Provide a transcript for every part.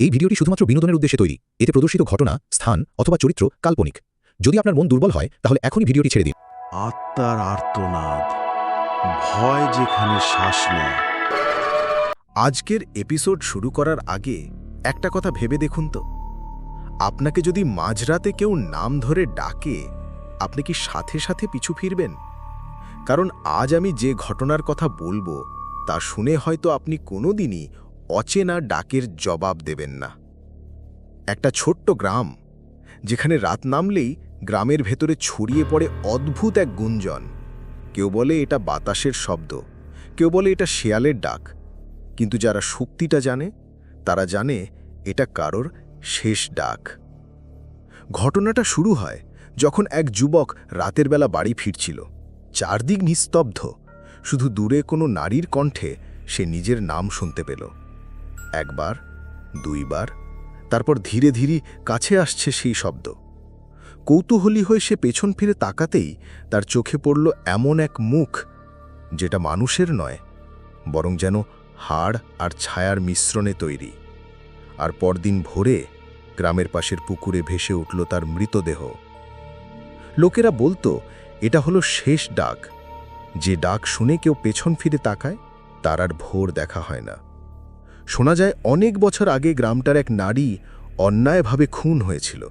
এই ভিডিওটি শুধুমাত্র বিনোদনের উদ্দেশ্যে তৈরি। এতে প্রদর্শিত ঘটনা, স্থান অথবা চরিত্র কাল্পনিক। যদি আপনার মন দুর্বল হয়, তাহলে এখনই ভিডিওটি ছেড়ে দিন। আত্মার আর্তনাদ, ভয় যেখানে শ্বাস নেয়। আজকের এপিসোড শুরু করার আগে একটা কথা ভেবে দেখুন তো। আপনাকে যদি মাঝরাতে কেউ নাম ধরে ডাকে, আপনি কি সাথে সাথে পিছু ফিরবেন? কারণ আজ আমি যে ঘটনার কথা বলব, তা শুনে হয়তো আপনি কোনোদিনই অচেনা ডাকের জবাব দেবেন না। একটা ছোট্ট গ্রাম, যেখানে রাত নামলেই গ্রামের ভেতরে ছড়িয়ে পড়ে অদ্ভুত এক গুঞ্জন। কেউ বলে এটা বাতাসের শব্দ, কেউ বলে এটা শেয়ালের ডাক। কিন্তু যারা শক্তিটা জানে, তারা জানে এটা কারোর শেষ ডাক। ঘটনাটা শুরু হয় যখন এক যুবক রাতের বেলা বাড়ি ফিরছিল। চারদিক নিস্তব্ধ, শুধু দূরে কোনো নারীর কণ্ঠে সে নিজের নাম শুনতে পেল। একবার, দুইবার, তারপর ধীরে ধীরে কাছে আসছে সেই শব্দ। কৌতূহলী হয়ে সে পেছন ফিরে তাকাতেই তার চোখে পড়ল এমন এক মুখ, যেটা মানুষের নয়, বরং যেন হাড় আর ছায়ার মিশ্রণে তৈরি। আর পরদিন ভোরে গ্রামের পাশের পুকুরে ভেসে উঠল তার মৃতদেহ। লোকেরা বলতো, এটা হলো শেষ ডাক। যে ডাক শুনে কেউ পেছন ফিরে তাকায়, তার আর ভোর দেখা হয় না। শোনা যায়, অনেক বছর আগে গ্রামটার এক নারী অন্যায়ভাবে খুন হয়েছিল।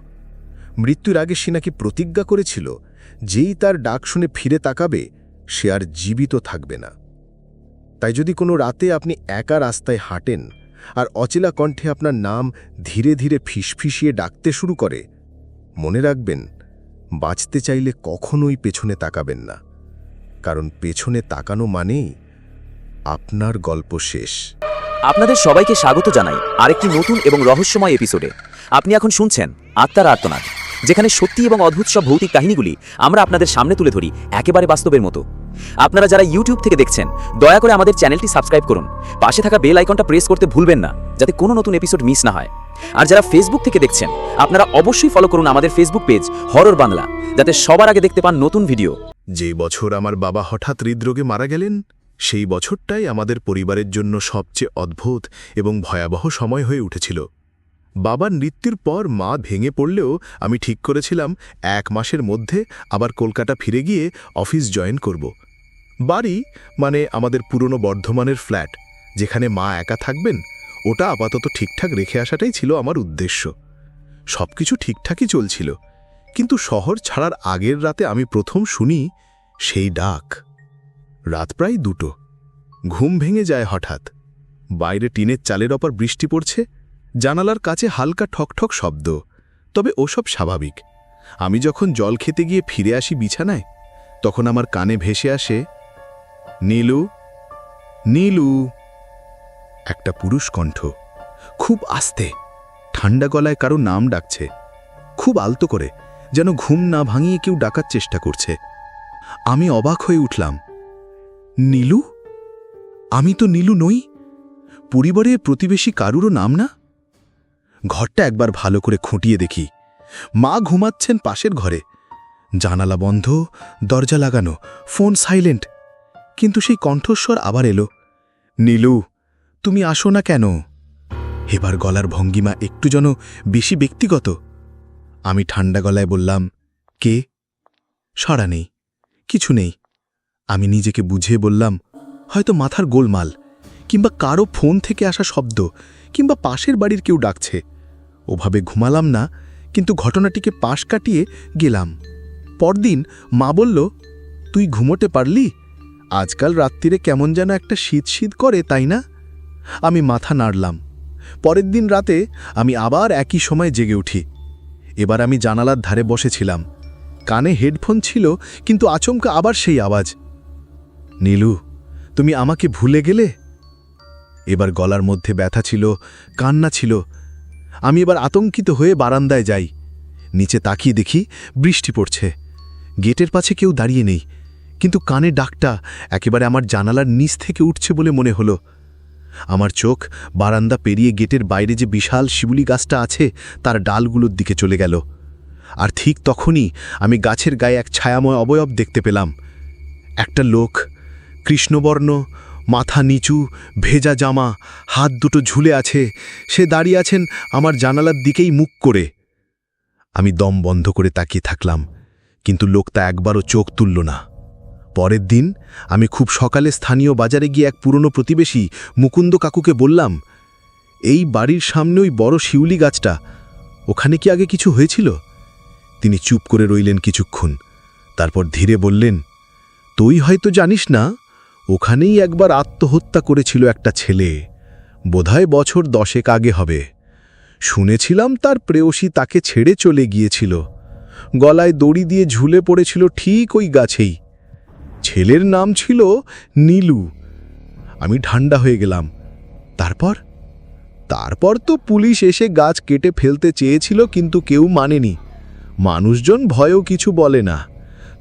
মৃত্যুর আগে সে নাকি প্রতিজ্ঞা করেছিল, যেই তার ডাক শুনে ফিরে তাকাবে, সে আর জীবিত থাকবে না। তাই যদি কোনো রাতে আপনি একা রাস্তায় হাঁটেন, আর অচেলা কণ্ঠে আপনার নাম ধীরে ধীরে ফিসফিসিয়ে ডাকতে শুরু করে, মনে রাখবেন, বাঁচতে চাইলে কখনোই পেছনে তাকাবেন না। কারণ পেছনে তাকানো মানেই আপনার গল্প শেষ। আপনাদের সবাইকে স্বাগত জানাই আরেকটি নতুন এবং রহস্যময় এপিসোডে আপনি এখন শুনছেন আত্মার আর্তনাদ, যেখানে সত্যি এবং অদ্ভুত সব ভৌতিক কাহিনীগুলি আমরা আপনাদের সামনে তুলে ধরি একেবারে বাস্তবের মতো। আপনারা যারা ইউটিউব থেকে দেখছেন, দয়া করে আমাদের চ্যানেলটি সাবস্ক্রাইব করুন। পাশে থাকা বেল আইকনটা প্রেস করতে ভুলবেন না, যাতে কোনো নতুন এপিসোড মিস না হয়। আর যারা ফেসবুক থেকে দেখছেন, আপনারা অবশ্যই ফলো করুন আমাদের ফেসবুক পেজ হরর বাংলা যাতে সবার আগে দেখতে পান নতুন ভিডিও যে বছর আমার বাবা হঠাৎ হৃদরোগে মারা গেলেন সেই বছরটাই আমাদের পরিবারের জন্য সবচেয়ে অদ্ভুত এবং ভয়াবহ সময় হয়ে উঠেছিল। বাবার মৃত্যুর পর মা ভেঙে পড়লেও আমি ঠিক করেছিলাম এক মাসের মধ্যে আবার কলকাতা ফিরে গিয়ে অফিস জয়েন করব। বাড়ি মানে আমাদের পুরনো বর্ধমানের ফ্ল্যাট, যেখানে মা একা থাকবেন, ওটা আপাতত ঠিকঠাক রেখে আসাটাই ছিল আমার উদ্দেশ্য। সবকিছু ঠিকঠাকই চলছিল, কিন্তু শহর ছাড়ার আগের রাতে আমি প্রথম শুনি সেই ডাক। রাত প্রায় দুটো। ঘুম ভেঙে যায় হঠাৎ। বাইরে টিনের চালের ওপর বৃষ্টি পড়ছে, জানালার কাছে হালকা ঠকঠক শব্দ। তবে ওসব স্বাভাবিক। আমি যখন জল খেতে গিয়ে ফিরে আসি বিছানায়, তখন আমার কানে ভেসে আসে, নীলু নীলু। একটা পুরুষ কণ্ঠ। খুব আস্তে, ঠান্ডা গলায় কারও নাম ডাকছে। খুব আলতো করে, যেন ঘুম না ভাঙিয়ে কেউ ডাকার চেষ্টা করছে। আমি অবাক হয়ে উঠলাম নীলু? আমি তো নীলু নই। পরিবারে প্রতিবেশী কারুরও নাম না? ঘরটা একবার ভালো করে খুঁটিয়ে দেখি। মা ঘুমাচ্ছেন পাশের ঘরে। জানালা বন্ধ, দরজা লাগানো, ফোন সাইলেন্ট। কিন্তু সেই কণ্ঠস্বর আবার এলো। নীলু, তুমি আসো না কেন? এবার গলার ভঙ্গিমা একটু যেন বেশি ব্যক্তিগত। আমি ঠান্ডা গলায় বললাম, কে? সরা নেই, কিছু নেই। আমি নিজেকে বুঝিয়ে বললাম, হয়তো মাথার গোলমাল, কিংবা কারও ফোন থেকে আসা শব্দ, কিংবা পাশের বাড়ির কেউ ডাকছে। ওভাবে ঘুমালাম না, কিন্তু ঘটনাটিকে পাশ কাটিয়ে গেলাম। পরদিন মা বলল, তুই ঘুমোতে পারলি? আজকাল রাত্রিরে কেমন যেন একটা শীত শীত করে, তাই না? আমি মাথা নাড়লাম। পরের দিন রাতে আমি আবার একই সময় জেগে উঠি। এবার আমি জানালার ধারে বসেছিলাম। কানে হেডফোন ছিল, কিন্তু আচমকা আবার সেই আওয়াজ। নীলু, তুমি আমাকে ভুলে গেলে? এবার গলার মধ্যে ব্যথা ছিল, কান্না ছিল। আমি এবার আতঙ্কিত হয়ে বারান্দায় যাই। নিচে তাকিয়ে দেখি বৃষ্টি পড়ছে। গেটের পাশে কেউ দাঁড়িয়ে নেই। কিন্তু কানে ডাকটা একেবারে আমার জানালার নিচ থেকে উঠছে বলে মনে হলো। আমার চোখ বারান্দা পেরিয়ে গেটের বাইরে যে বিশাল শিবুলি গাছটা আছে, তার ডালগুলোর দিকে চলে গেল। আর ঠিক তখনই আমি গাছের গায়ে এক ছায়াময় অবয়ব দেখতে পেলাম। একটা লোক কৃষ্ণবর্ণ, মাথা নিচু, ভেজা জামা, হাত দুটো ঝুলে আছে, সে দাঁড়িয়ে আছেন আমার জানালার দিকেই মুখ করে। আমি দম বন্ধ করে তাকিয়ে থাকলাম, কিন্তু লোকটা একবারও চোখ তুলল না। পরের দিন আমি খুব সকালে স্থানীয় বাজারে গিয়ে এক পুরনো প্রতিবেশী, মুকুন্দ কাকুকে বললাম, এই বাড়ির সামনে ওই বড় শিউলি গাছটা, ওখানে কি আগে কিছু হয়েছিল? তিনি চুপ করে রইলেন কিছুক্ষণ, তারপর ধীরে বললেন, তুই হয়তো জানিস না ওখানেই একবার আত্মহত্যা করেছিল একটা ছেলে। বোধহয় বছর দশেক আগে হবে। শুনেছিলাম তার প্রেয়সী তাকে ছেড়ে চলে গিয়েছিল। গলায় দড়ি দিয়ে ঝুলে পড়েছিল ঠিক ওই গাছেই। ছেলের নাম ছিল নীলু। আমি ঠান্ডা হয়ে গেলাম। তারপর? তারপর তো পুলিশ এসে গাছ কেটে ফেলতে চেয়েছিল কিন্তু কেউ মানেনি। মানুষজন ভয়েও কিছু বলে না।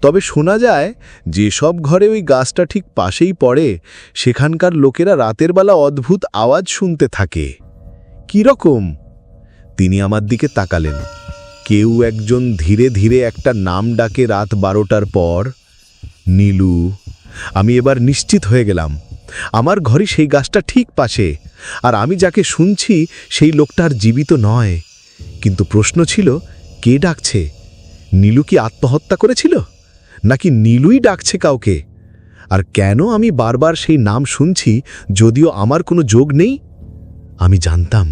তবে শোনা যায় যেসব ঘরে ওই গাছটা ঠিক পাশেই পড়ে, সেখানকার লোকেরা রাতের বেলা অদ্ভুত আওয়াজ শুনতে থাকে। রকম? তিনি আমার দিকে তাকালেন। কেউ একজন ধীরে ধীরে একটা নাম ডাকে রাত বারোটার পর, নীলু, আমি এবার নিশ্চিত হয়ে গেলাম। আমার ঘরে সেই গাছটা ঠিক পাশে, আর আমি যাকে শুনছি সেই লোকটা আর জীবিত নয়। কিন্তু প্রশ্ন ছিল, কে ডাকছে? নীলু কি আত্মহত্যা করেছিল? নাকি নীলুই ডাকছে কাউকে? আর কেন আমি বারবার সেই নাম শুনছি যদিও আমার কোনো যোগ নেই? আমি জানতাম,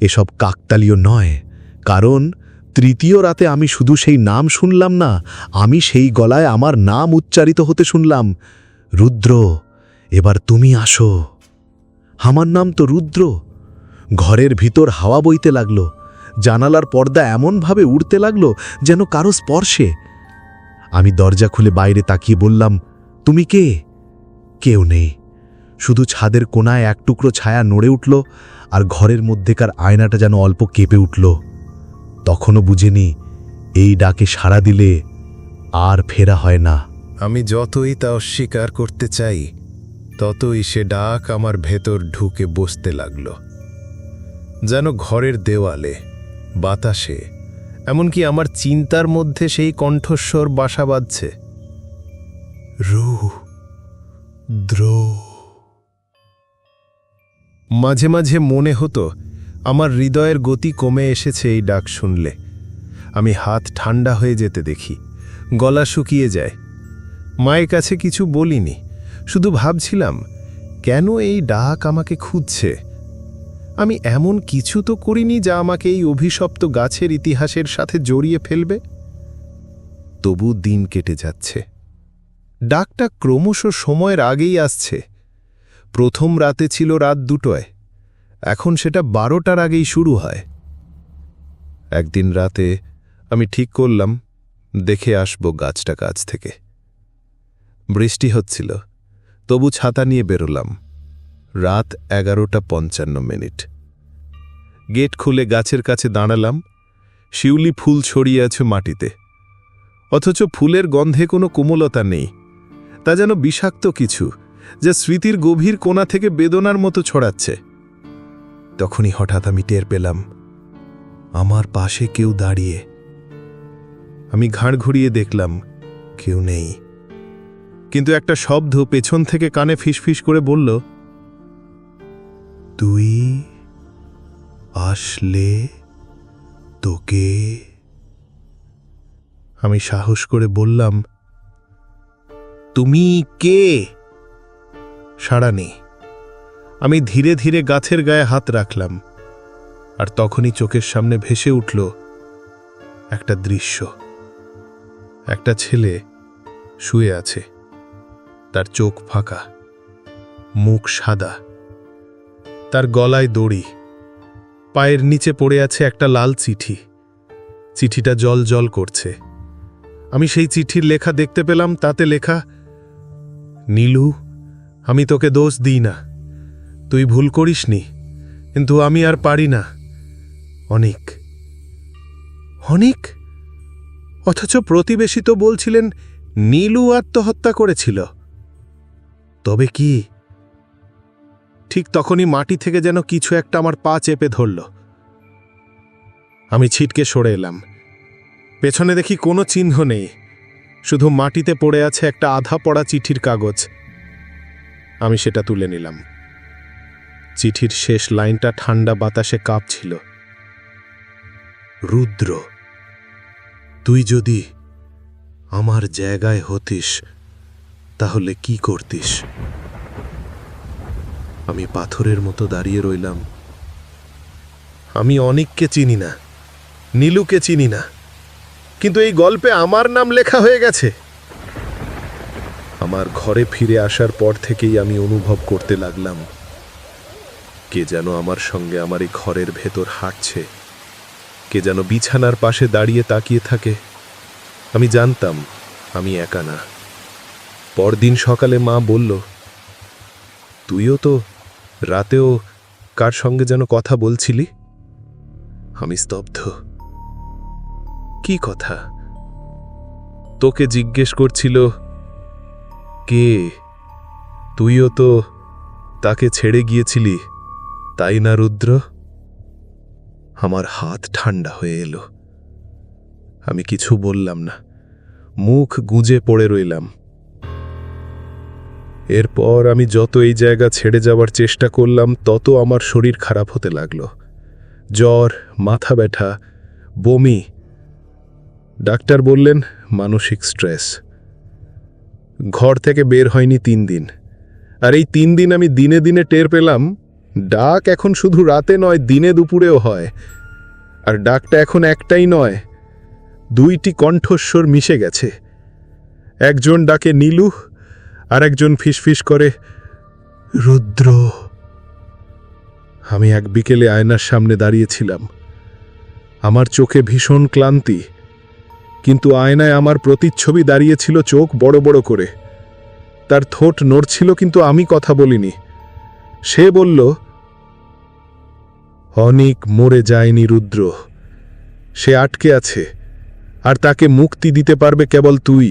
এসব কাকতালীয় নয়, কারণ তৃতীয় রাতে আমি শুধু সেই নাম শুনলাম না, আমি সেই গলায় আমার নাম উচ্চারিত হতে শুনলাম। রুদ্র, এবার তুমি আসো। আমার নাম তো রুদ্র। ঘরের ভিতর হাওয়া বইতে লাগল, জানালার পর্দা এমনভাবে উড়তে লাগল যেন কারও স্পর্শে। আমি দরজা খুলে বাইরে তাকিয়ে বললাম, তুমি কে? কেউ নেই। শুধু ছাদের কোনায় এক টুকরো ছায়া নড়ে উঠল আর ঘরের মধ্যেকার আয়নাটা যেন অল্প কেঁপে উঠল। তখনও বুঝিনি, এই ডাকে সাড়া দিলে আর ফেরা হয় না। আমি যতই তা অস্বীকার করতে চাই, ততই সে ডাক আমার ভেতর ঢুকে বসতে লাগল। যেন ঘরের দেওয়ালে, বাতাসে এমনকি আমার চিন্তার মধ্যে সেই কণ্ঠস্বর বাসা বাঁধছে। রু দ্রো মাঝে মাঝে মনে হতো, আমার হৃদয়ের গতি কমে এসেছে এই ডাক শুনলে। আমি হাত ঠান্ডা হয়ে যেতে দেখি, গলা শুকিয়ে যায়। মায়ের কাছে কিছু বলিনি, শুধু ভাবছিলাম, কেন এই ডাক আমাকে খুঁজছে? আমি এমন কিছু তো করিনি যা আমাকে এই অভিশপ্ত গাছের ইতিহাসের সাথে জড়িয়ে ফেলবে। তবু দিন কেটে যাচ্ছে। ডাকটা ক্রমশ সময়ের আগেই আসছে। প্রথম রাতে ছিল রাত দুটোয়। এখন সেটা বারোটার আগেই শুরু হয়। একদিন রাতে আমি ঠিক করলাম, দেখে আসব গাছটা কাছ থেকে। বৃষ্টি হচ্ছিল, তবু ছাতা নিয়ে বেরোলাম। রাত এগারোটা পঞ্চান্ন মিনিট। গেট খুলে গাছের কাছে দাঁড়ালাম, শিউলি ফুল ছড়িয়ে আছে মাটিতে। অথচ ফুলের গন্ধে কোনো কোমলতা নেই, তা যেন বিষাক্ত কিছু, যা স্মৃতির গভীর কোণা থেকে বেদনার মতো ছড়াচ্ছে। তখনই হঠাৎ আমি টের পেলাম, আমার পাশে কেউ দাঁড়িয়ে। আমি ঘাড় ঘুরিয়ে দেখলাম, কেউ নেই। কিন্তু একটা শব্দ পেছন থেকে কানে ফিসফিস করে বলল, তুই আসলে তোকে? আমি সাহস করে বললাম, তুমি কে? সাড়া নেই। আমি ধীরে ধীরে গাছের গায়ে হাত রাখলাম, আর তখনই চোখের সামনে ভেসে উঠল একটা দৃশ্য। একটা ছেলে শুয়ে আছে, তার চোখ ফাঁকা, মুখ সাদা, তার গলায় দড়ি। পায়ের নিচে পড়ে আছে একটা লাল চিঠি। চিঠিটা জল জল করছে। আমি সেই চিঠির লেখা দেখতে পেলাম, তাতে লেখা, নীলু, আমি তোকে দোষ দিই না। তুই ভুল করিসনি, কিন্তু আমি আর পারি না। অনেক অনেক? অথচ প্রতিবেশী তো বলছিলেন, নীলু আত্মহত্যা করেছিল। তবে কি ঠিক তখনই মাটি থেকে যেন কিছু একটা আমার পা চেপে ধরল। আমি ছিটকে সরে এলাম। পেছনে দেখি কোনো চিহ্ন নেই। শুধু মাটিতে পড়ে আছে একটা আধা পড়া চিঠির কাগজ। আমি সেটা তুলে নিলাম। চিঠির শেষ লাইনটা ঠান্ডা বাতাসে কাঁপছিল। রুদ্র, তুই যদি আমার জায়গায় হতিস, তাহলে কি করতিস? আমি পাথরের মতো দাঁড়িয়ে রইলাম। আমি অনেককে চিনি না, নীলুকে চিনি না, কিন্তু এই গল্পে আমার নাম লেখা হয়ে গেছে। আমার ঘরে ফিরে আসার পর থেকেই আমি অনুভব করতে লাগলাম, কে যেন আমার সঙ্গে আমার এই ঘরের ভেতর হাঁটছে, কে যেন বিছানার পাশে দাঁড়িয়ে তাকিয়ে থাকে। আমি জানতাম, আমি একা না। পরদিন সকালে মা বলল, তুইও তো রাতেও কার সঙ্গে যেন কথা বলছিলি? আমি স্তব্ধ। কি কথা? তোকে জিজ্ঞেস করছিল, কে? তুইও তো তাকে ছেড়ে গিয়েছিলি, তাই না, রুদ্র? আমার হাত ঠান্ডা হয়ে এলো। আমি কিছু বললাম না। মুখ গুঁজে পড়ে রইলাম। এরপর আমি যত এই জায়গা ছেড়ে যাওয়ার চেষ্টা করলাম, তত আমার শরীর খারাপ হতে লাগল। জ্বর, মাথা ব্যথা, বমি। ডাক্তার বললেন, মানসিক স্ট্রেস। ঘর থেকে বের হয়নি তিন দিন। আর এই তিন দিন আমি দিনে দিনে টের পেলাম, ডাক এখন শুধু রাতে নয়, দিনে দুপুরেও হয়। আর ডাকটা এখন একটাই নয়, দুইটি কণ্ঠস্বর মিশে গেছে। একজন ডাকে, নীলু আর একজন ফিসফিস করে, রুদ্র, আমি এক বিকেলে আয়নার সামনে দাঁড়িয়েছিলাম। আমার চোখে ভীষণ ক্লান্তি, কিন্তু আয়নায় আমার প্রতিচ্ছবি দাঁড়িয়েছিল চোখ বড় বড় করে। তার ঠোঁট নড়ছিল কিন্তু আমি কথা বলিনি। সে বলল, অনিক মরে যায়নি রুদ্র, সে আটকে আছে, আর তাকে মুক্তি দিতে পারবে কেবল তুই।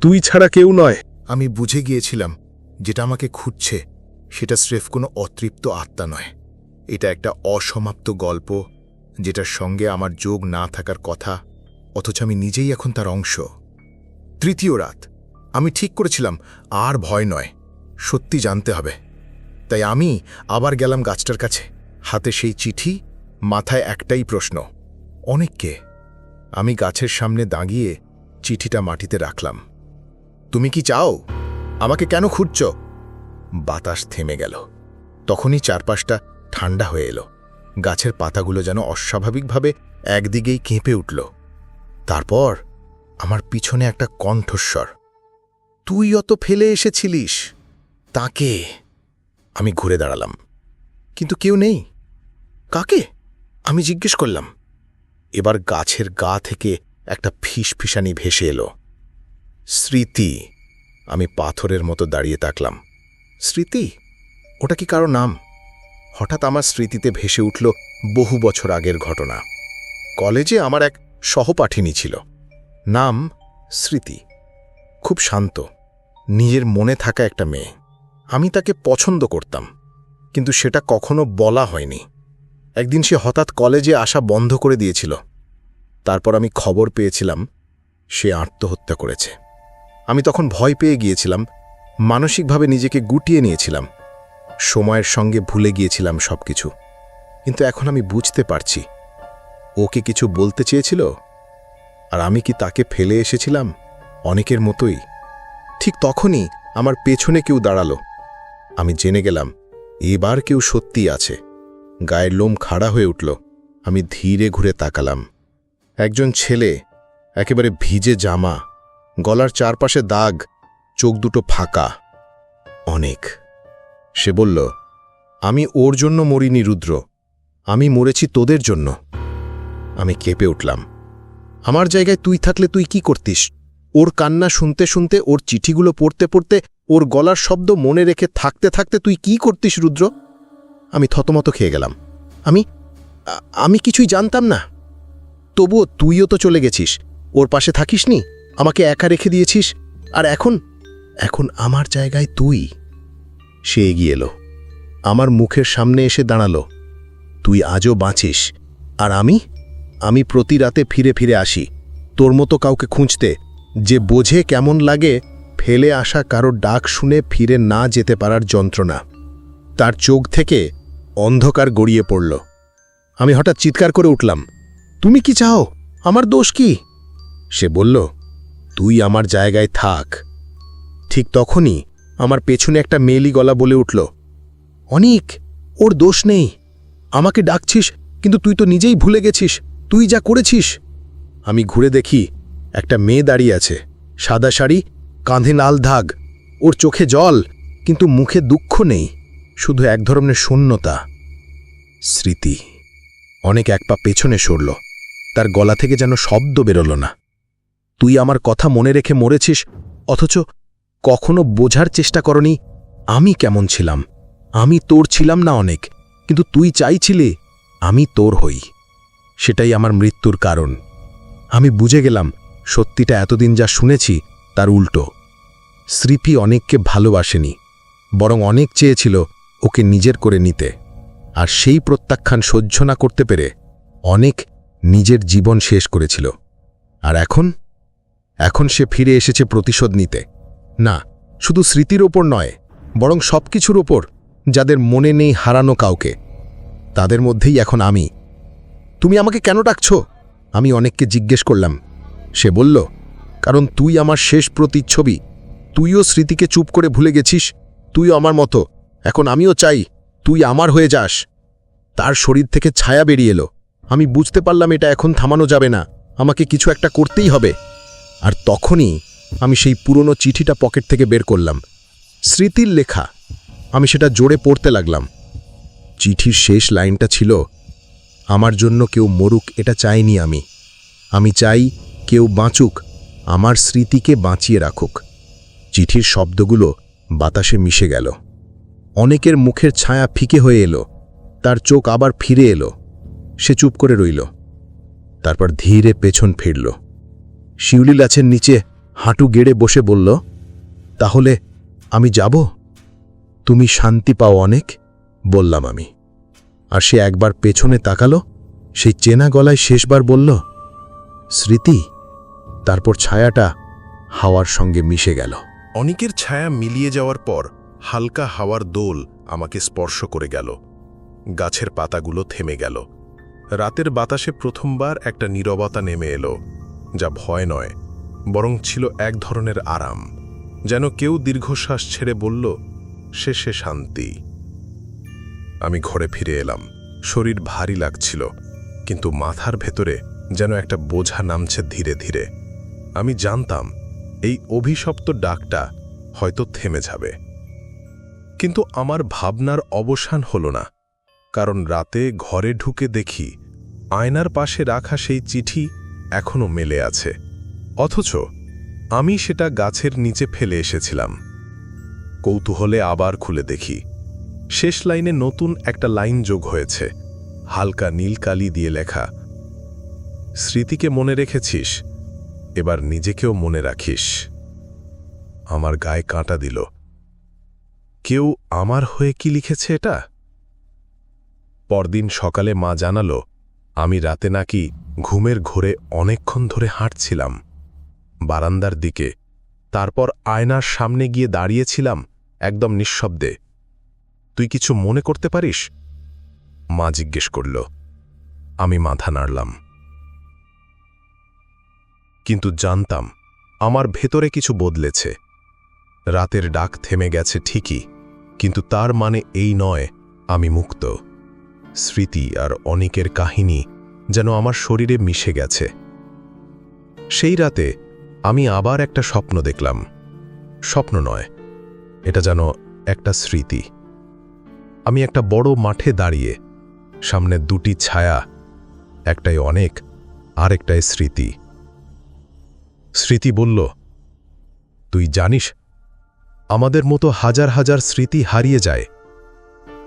তুই ছাড়া কেউ নয়। আমি বুঝে গিয়েছিলাম যেটা আমাকে খুঁজছে, সেটা স্রেফ কোনো অতৃপ্ত আত্মা নয়। এটা একটা অসমাপ্ত গল্প, যেটার সঙ্গে আমার যোগ না থাকার কথা, অথচ আমি নিজেই এখন তার অংশ। তৃতীয় রাত, আমি ঠিক করেছিলাম, আর ভয় নয়, সত্যি জানতে হবে। তাই আমি আবার গেলাম গাছটার কাছে। হাতে সেই চিঠি, মাথায় একটাই প্রশ্ন, অনেককে? আমি গাছের সামনে দাঁড়িয়ে চিঠিটা মাটিতে রাখলাম। তুমি কি চাও? আমাকে কেন খুঁজছ? বাতাস থেমে গেল। তখনই চারপাশটা ঠান্ডা হয়ে এলো। গাছের পাতাগুলো যেন অস্বাভাবিকভাবে একদিকেই কেঁপে উঠল। তারপর আমার পিছনে একটা কণ্ঠস্বর। তুই অত ফেলে এসেছিলিস। তাকে? আমি ঘুরে দাঁড়ালাম। কিন্তু কেউ নেই। কাকে? আমি জিজ্ঞেস করলাম। এবার গাছের গা থেকে একটা ফিসফিসানি ভেসে এলো। স্মৃতি। আমি পাথরের মতো দাঁড়িয়ে তাকলাম স্মৃতি? ওটা কি কারও নাম? হঠাৎ আমার স্মৃতিতে ভেসে উঠল বহু বছর আগের ঘটনা। কলেজে আমার এক সহপাঠিনী ছিল। নাম স্মৃতি। খুব শান্ত। নিজের মনে থাকা একটা মেয়ে। আমি তাকে পছন্দ করতাম। কিন্তু সেটা কখনো বলা হয়নি। একদিন সে হঠাৎ কলেজে আসা বন্ধ করে দিয়েছিল। তারপর আমি খবর পেয়েছিলাম, সে আত্মহত্যা করেছে। আমি তখন ভয় পেয়ে গিয়েছিলাম, মানসিকভাবে নিজেকে গুটিয়ে নিয়েছিলাম, সময়ের সঙ্গে ভুলে গিয়েছিলাম সবকিছু। কিন্তু এখন আমি বুঝতে পারছি ওকে কিছু বলতে চেয়েছিল? আর আমি কি তাকে ফেলে এসেছিলাম? অনেকের মতোই। ঠিক তখনই আমার পেছনে কেউ দাঁড়াল। আমি জেনে গেলাম, এবার কেউ সত্যি আছে। গায়ের লোম খাড়া হয়ে উঠল। আমি ধীরে ঘুরে তাকালাম। একজন ছেলে, একেবারে ভিজে জামা গলার চারপাশে দাগ, চোখ দুটো ফাঁকা। অনেক। সে বলল, আমি ওর জন্য মরিনি, রুদ্র। আমি মরেছি তোদের জন্য। আমি কেঁপে উঠলাম। আমার জায়গায় তুই থাকলে তুই কি করতিস? ওর কান্না শুনতে শুনতে, ওর চিঠিগুলো পড়তে পড়তে, ওর গলার শব্দ মনে রেখে থাকতে থাকতে তুই কি করতিস, রুদ্র? আমি থতমত খেয়ে গেলাম। আমি আমি কিছুই জানতাম না। তবুও তুইও তো চলে গেছিস। ওর পাশে থাকিসনি? আমাকে একা রেখে দিয়েছিস? আর এখন? এখন আমার জায়গায় তুই। সে এগিয়ে এলো। আমার মুখের সামনে এসে দাঁড়াল। তুই আজও বাঁচিস। আর আমি? আমি প্রতি রাতে ফিরে ফিরে আসি। তোর মতো কাউকে খুঁজতে যে বোঝে কেমন লাগে, ফেলে আসা কারও ডাক শুনে ফিরে না যেতে পারার যন্ত্রণা। তার চোখ থেকে অন্ধকার গড়িয়ে পড়ল। আমি হঠাৎ চিৎকার করে উঠলাম। তুমি কি চাও? আমার দোষ কি? সে বলল তুই আমার জায়গায় থাক। ঠিক তখনই আমার পেছনে একটা মেলি গলা বলে উঠল, অনিক, ওর দোষ নেই। আমাকে ডাকছিস, কিন্তু তুই তো নিজেই ভুলে গেছিস। তুই যা করেছিস? আমি ঘুরে দেখি একটা মেয়ে দাঁড়িয়ে আছে, সাদা শাড়ি, কাঁধে লাল দাগ। ওর চোখে জল, কিন্তু মুখে দুঃখ নেই, শুধু এক ধরনের শূন্যতা। স্মৃতি। অনেক এক পা পেছনে সরল, তার গলা থেকে যেন শব্দ বেরোল না। তুই আমার কথা মনে রেখে মরেছিস, অথচ কখনো বোঝার চেষ্টা করনি আমি কেমন ছিলাম। আমি তোর ছিলাম না অনেক, কিন্তু তুই চাইছিলি আমি তোর হই। সেটাই আমার মৃত্যুর কারণ। আমি বুঝে গেলাম সত্যিটা এতদিন যা শুনেছি তার উল্টো। স্মৃতি অনেককে ভালোবাসেনি, বরং অনেক চেয়েছিল ওকে নিজের করে নিতে। আর সেই প্রত্যাখ্যান সহ্য না করতে পেরে অনেক নিজের জীবন শেষ করেছিল। আর এখন এখন সে ফিরে এসেছে প্রতিশোধ নিতে। না, শুধু স্মৃতির ওপর নয়, বরং সবকিছুর ওপর, যাদের মনে নেই হারানো কাউকে। তাদের মধ্যেই এখন আমি। তুমি আমাকে কেন ডাকছ? আমি অনেককে জিজ্ঞেস করলাম। সে বলল, কারণ তুই আমার শেষ প্রতিচ্ছবি। তুইও স্মৃতিকে চুপ করে ভুলে গেছিস। তুইও আমার মতো। এখন আমিও চাই, তুই আমার হয়ে যাস। তার শরীর থেকে ছায়া বেরিয়ে এলো। আমি বুঝতে পারলাম এটা এখন থামানো যাবে না। আমাকে কিছু একটা করতেই হবে। আর তখনই আমি সেই পুরনো চিঠিটা পকেট থেকে বের করলাম। স্মৃতির লেখা। আমি সেটা জোরে পড়তে লাগলাম। চিঠির শেষ লাইনটা ছিল, আমার জন্য কেউ মরুক, এটা চাইনি আমি। আমি চাই কেউ বাঁচুক, আমার স্মৃতিকে বাঁচিয়ে রাখুক। চিঠির শব্দগুলো বাতাসে মিশে গেল। অনেকের মুখের ছায়া ফিকে হয়ে এলো, তার চোখ আবার ফিরে এলো। সে চুপ করে রইল। তারপর ধীরে পেছন ফিরল। শিউলি গাছের নিচে হাঁটু গেড়ে বসে বলল, তাহলে আমি যাব? তুমি শান্তি পাও অনেক? বললাম আমি। আর সে একবার পেছনে তাকালো, সেই চেনা গলায় শেষবার বলল, স্মৃতি, তারপর ছায়াটা হাওয়ার সঙ্গে মিশে গেল। অনেকের ছায়া মিলিয়ে যাওয়ার পর হালকা হাওয়ার দোল আমাকে স্পর্শ করে গেল। গাছের পাতাগুলো থেমে গেল। রাতের বাতাসে প্রথমবার একটা নীরবতা নেমে এলো। যা ভয় নয়, বরং ছিল এক ধরনের আরাম। যেন কেউ দীর্ঘশ্বাস ছেড়ে বলল শেষে শান্তি। আমি ঘরে ফিরে এলাম। শরীর ভারী লাগছিল, কিন্তু মাথার ভেতরে যেন একটা বোঝা নামছে ধীরে ধীরে। আমি জানতাম, এই অভিশপ্ত ডাকটা হয়তো থেমে যাবে। কিন্তু আমার ভাবনার অবসান হল না, কারণ রাতে ঘরে ঢুকে দেখি আয়নার পাশে রাখা সেই চিঠি এখনও মেলে আছে। অথচ আমি সেটা গাছের নিচে ফেলে এসেছিলাম। কৌতূহলে আবার খুলে দেখি, শেষ লাইনে নতুন একটা লাইন যোগ হয়েছে, হালকা নীল কালি দিয়ে লেখা, স্মৃতিকে মনে রেখেছিস, এবার নিজেকেও মনে রাখিস। আমার গায়ে কাঁটা দিল, কেউ আমার হয়ে কি লিখেছে এটা? পরদিন সকালে মা জানালো, আমি রাতে নাকি ঘুমের ঘোরে অনেকক্ষণ ধরে হাঁটছিলাম। বারান্দার দিকে, তারপর আয়নার সামনে গিয়ে দাঁড়িয়েছিলাম একদম নিঃশব্দে। তুই কিছু মনে করতে পারিস? মা জিজ্ঞেস করল। আমি মাথা নাড়লাম। কিন্তু জানতাম, আমার ভেতরে কিছু বদলেছে। রাতের ডাক থেমে গেছে ঠিকই, কিন্তু তার মানে এই নয়, আমি মুক্ত। স্মৃতি আর অনেকের কাহিনী যেন আমার শরীরে মিশে গেছে। সেই রাতে আমি আবার একটা স্বপ্ন দেখলাম। স্বপ্ন নয়, এটা যেন একটা স্মৃতি। আমি একটা বড় মাঠে দাঁড়িয়ে সামনে দুটি ছায়া, একটাই অনেক, আরেকটাই স্মৃতি। স্মৃতি বলল, তুই জানিস, আমাদের মতো হাজার হাজার স্মৃতি হারিয়ে যায়।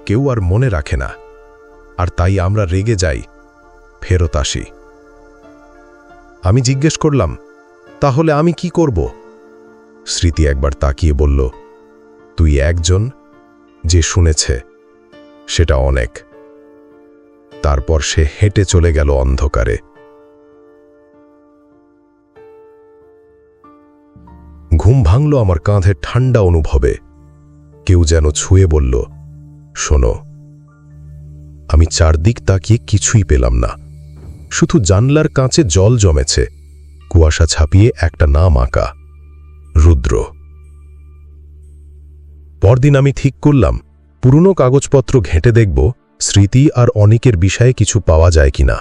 কেউ আর মনে রাখে না। আর তাই আমরা রেগে যাই ফেরত আসি। আমি জিজ্ঞেস করলাম, তাহলে আমি কি করব? স্মৃতি একবার তাকিয়ে বলল, তুই একজন যে শুনেছে, সেটা অনেক। তারপর সে হেঁটে চলে গেল অন্ধকারে। ঘুম ভাঙল আমার কাঁধে ঠান্ডা অনুভবে। কেউ যেন ছুঁয়ে বলল, শোনো, আমি চারদিক তাকিয়ে কিছুই পেলাম না। শুধু জানলার কাঁচে জল জমেছে। কুয়াশা ছাপিয়ে একটা নাম আঁকা। রুদ্র। পরদিন আমি ঠিক করলাম, পুরনো কাগজপত্র ঘেঁটে দেখব স্মৃতি আর অনেকের বিষয়ে কিছু পাওয়া যায় কিনা।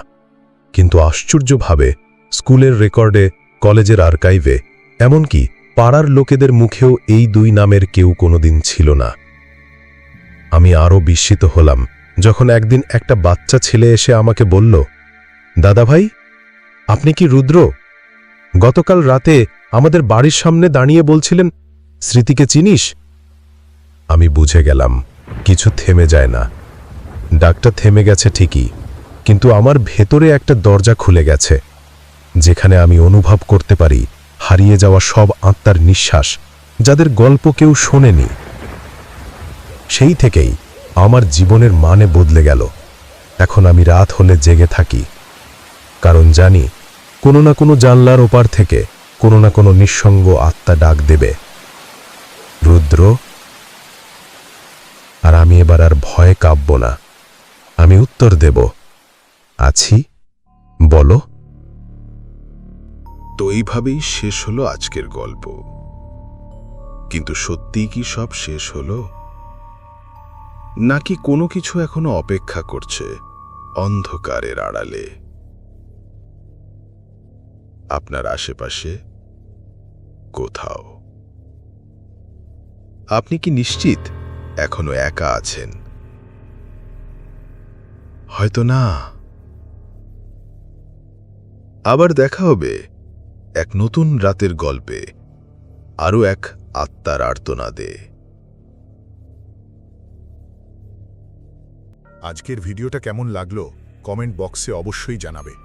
কিন্তু আশ্চর্যভাবে, স্কুলের রেকর্ডে, কলেজের আর্কাইভে, এমনকি পাড়ার লোকেদের মুখেও এই দুই নামের কেউ কোনোদিন ছিল না। আমি আরও বিস্মিত হলাম, যখন একদিন একটা বাচ্চা ছেলে এসে আমাকে বলল দাদা ভাই আপনি কি রুদ্র? গতকাল রাতে আমাদের বাড়ির সামনে দাঁড়িয়ে বলছিলেন, স্মৃতিকে চিনিস? আমি বুঝে গেলাম, কিছু থেমে যায় না। ডাকটা থেমে গেছে ঠিকই, কিন্তু আমার ভেতরে একটা দরজা খুলে গেছে, যেখানে আমি অনুভব করতে পারি, হারিয়ে যাওয়া সব আত্মার নিঃশ্বাস, যাদের গল্প কেউ শোনেনি। সেই থেকেই আমার জীবনের মানে বদলে গেল। এখন আমি রাত হলে জেগে থাকি। কারণ জানি, কোনো না কোনো জানলার ওপার থেকে কোনো না কোনো নিঃসঙ্গ আত্মা ডাক দেবে। রুদ্র, আর আমি এবার আর ভয়ে কাঁপব না। আমি উত্তর দেব, আছি, বলো। তো এইভাবেই শেষ হলো আজকের গল্প। কিন্তু সত্যিই কি সব শেষ হলো? নাকি কোনো কিছু এখনও অপেক্ষা করছে অন্ধকারের আড়ালে? আপনার আশেপাশে কোথাও। আপনি কি নিশ্চিত এখনও একা আছেন? হয়তো না। আবার দেখা হবে এক নতুন রাতের গল্পে, আরও এক আত্মার আর্তনাদে। আজকের ভিডিওটা কেমন লাগল কমেন্ট বক্সে অবশ্যই জানাবে।